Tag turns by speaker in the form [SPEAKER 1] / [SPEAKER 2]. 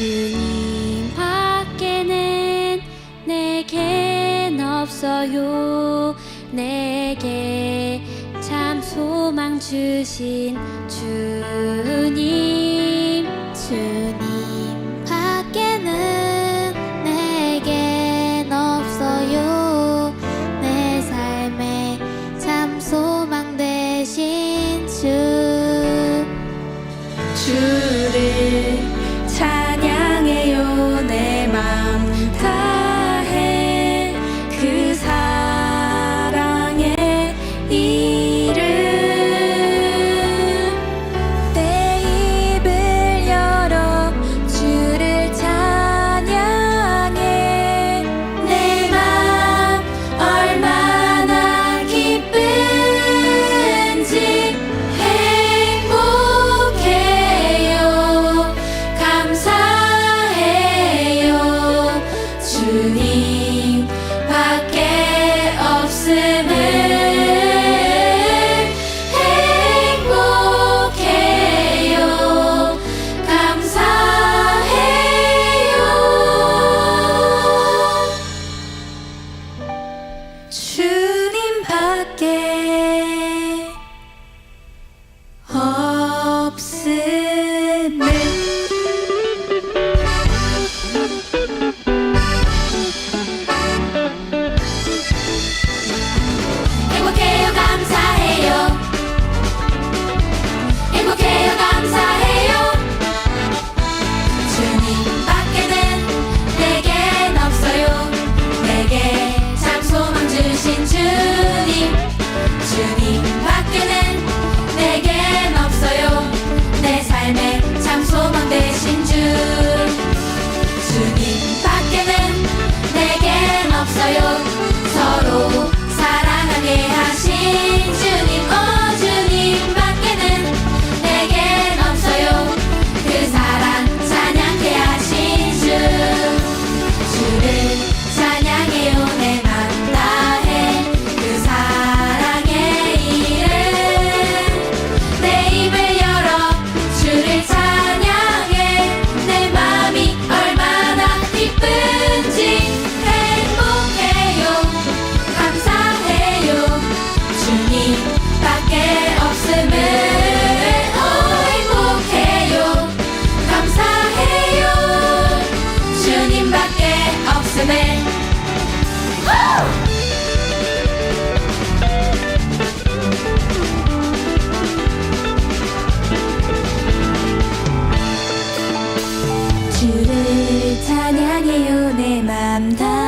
[SPEAKER 1] 주님 밖에는 내겐 없어요. 내게 참 소망 주신 주. again. I'm remember